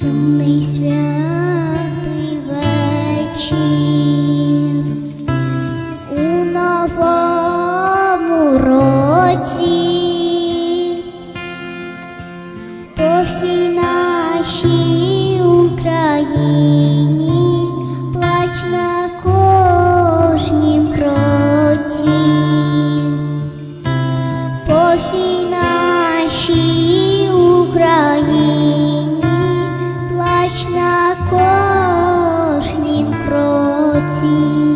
сумний святий вечір у новому році по всій нашій Україні плач на кожнім кроці, по всій нашій Україні. 心。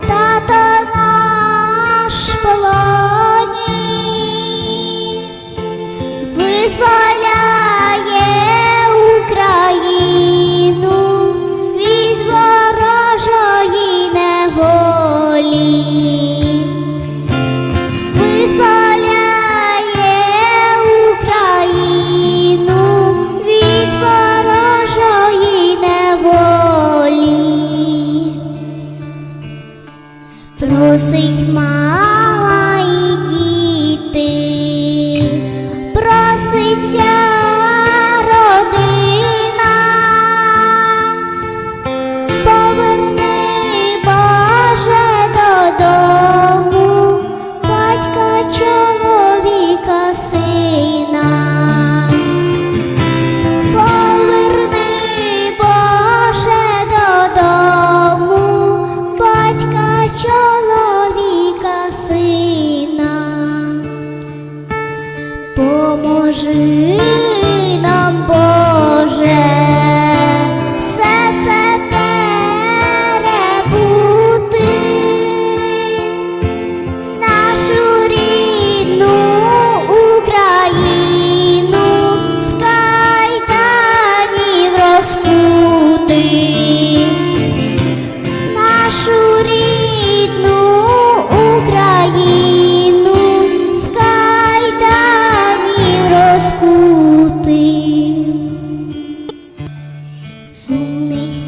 Тата наш полоні, визволь. 家 Pomoży nam Boże.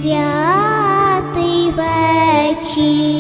святий вечір.